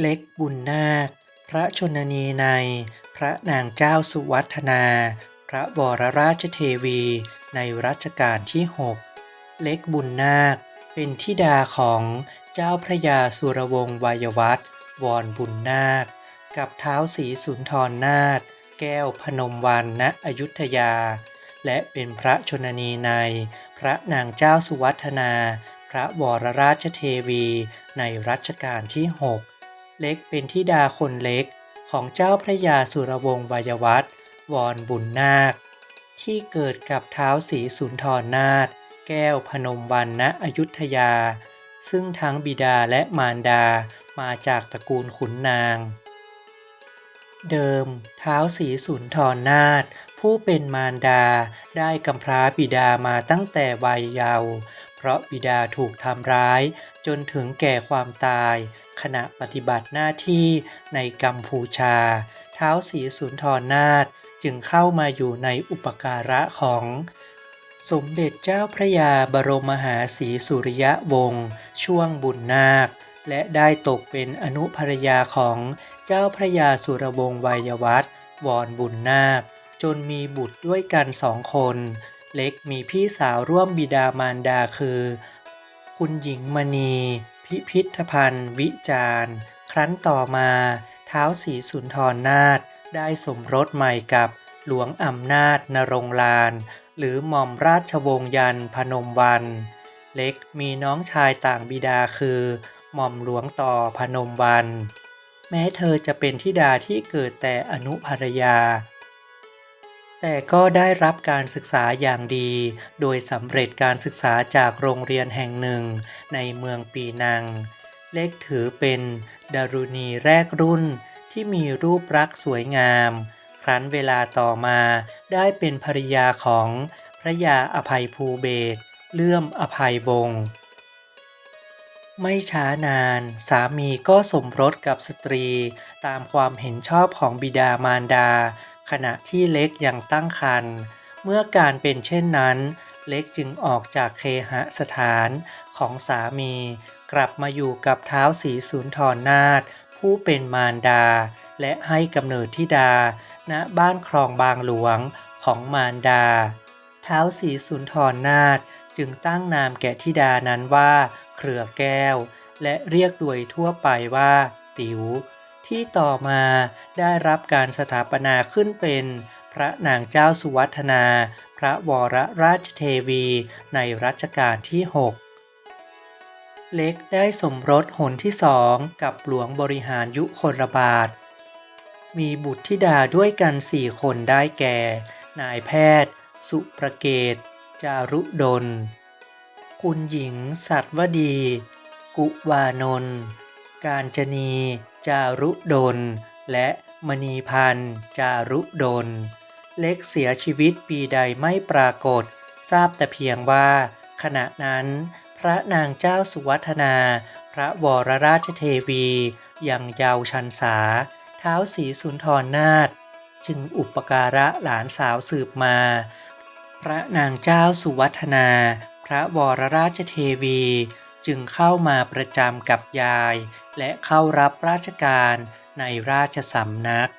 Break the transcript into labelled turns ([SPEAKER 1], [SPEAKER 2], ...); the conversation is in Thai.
[SPEAKER 1] เล็กบุญนาค พระชนนีใน พระนางเจ้าสุวัฒนา พระวรราชเทวี ในรัชกาลที่ 6 เล็กบุญนาค เป็นธิดาของเจ้าพระยาสุรวงศ์วายวัฒน์วรบุญนาค กับเท้าวศรีสุนทรนาถแก้วพนมวันณอยุธยา และเป็นพระชนนีใน พระนางเจ้าสุวัฒนา พระวรราชเทวี ในรัชกาลที่ 6 เล็กเป็นธิดาคนเล็กของเจ้าพระยาสุรวงศ์วายวัฒน์วรบุญนาค ที่เกิดกับเท้าวศรีสุนทรนาถแก้วพนมวันณอยุธยา ซึ่งทั้งบิดาและมารดามาจากตระกูลขุนนาง เดิมเท้าวศรีสุนทรนาถผู้เป็นมารดาได้กำพร้าบิดามาตั้งแต่วัยเยาว์ เพราะบิดาถูกทำร้าย จนถึงแก่ความตาย ขณะปฏิบัติหน้าที่ในกัมพูชา เท้าวศรีสุนทรนาถจึงเข้ามาอยู่ในอุปการะของสมเด็จเจ้าพระยาบรมมหาศรีสุริยวงศ์ช่วงบุญนาค และได้ตกเป็นอนุภรยาของเจ้าพระยาสุรวงศ์วายวัฒน์วรบุญนาค จนมีบุตรด้วยกันสองคน เล็กมีพี่สาวร่วมบิดามารดาคือ คุณหญิงมณี พิพิธภัณฑ์ วิจารณ์ ครั้นต่อมาเท้าวศรีสุนทรนาถได้สมรสใหม่กับหลวงอำนาจนรงลาน หรือหม่อมราชวงศ์ยันพนมวัน เล็กมีน้องชายต่างบิดาคือ หม่อมหลวงต่อพนมวัน แม้เธอจะเป็นธิดาที่เกิดแต่อนุภรยา แต่ก็ได้รับการศึกษาอย่างดี โดยสำเร็จการศึกษาจากโรงเรียนแห่งหนึ่งในเมืองปีนัง เล็กถือเป็นดารุณีแรกรุ่นที่มีรูปลักษ์สวยงาม ครั้นเวลาต่อมาได้เป็นภริยาของพระยาอภัยภูเบศเลื่อมอภัยวงศ์ไม่ช้านานสามีก็สมรสกับสตรีตามความเห็นชอบของบิดามารดา ขณะที่เล็กยังตั้งครรภ์เมื่อการเป็นเช่นนั้น เล็กจึงออกจากเคหสถานของสามี กลับมาอยู่กับเท้าวศรีสุนทรนาถผู้เป็นมารดา และให้กำเนิดธิดา ณบ้านคลองบางหลวงของมารดา เท้าวศรีสุนทรนาถจึงตั้งนามแก่ธิดานั้นว่า เครือแก้ว และเรียกโดยทั่วไปว่า ติ๋ว ที่ต่อมาได้รับการสถาปนาขึ้นเป็น พระนางเจ้าสุวัฒนา พระวรราชเทวี ในรัชกาลที่ 6 เล็กได้สมรสหนที่สองกับหลวงบริหารยุคลบาท มีบุตรธิดาด้วยกันสี่คนได้แก่ นายแพทย์ สุประเกต จารุดล คุณหญิง สัตวดี กุวานนท์การจนี จารุดล และมณีพันธ์ จารุดล เล็กเสียชีวิตปีใดไม่ปรากฏ ทราบแต่เพียงว่า ขณะนั้น พระนางเจ้าสุวัฒนา พระวรราชเทวียังเยาวชันษา เท้าวศรีสุนทรนาถจึงอุปการะหลานสาวสืบมา พระนางเจ้าสุวัฒนา พระวรราชเทวี จึงเข้ามาประจำกับยาย และเข้ารับราชการในราชสำนัก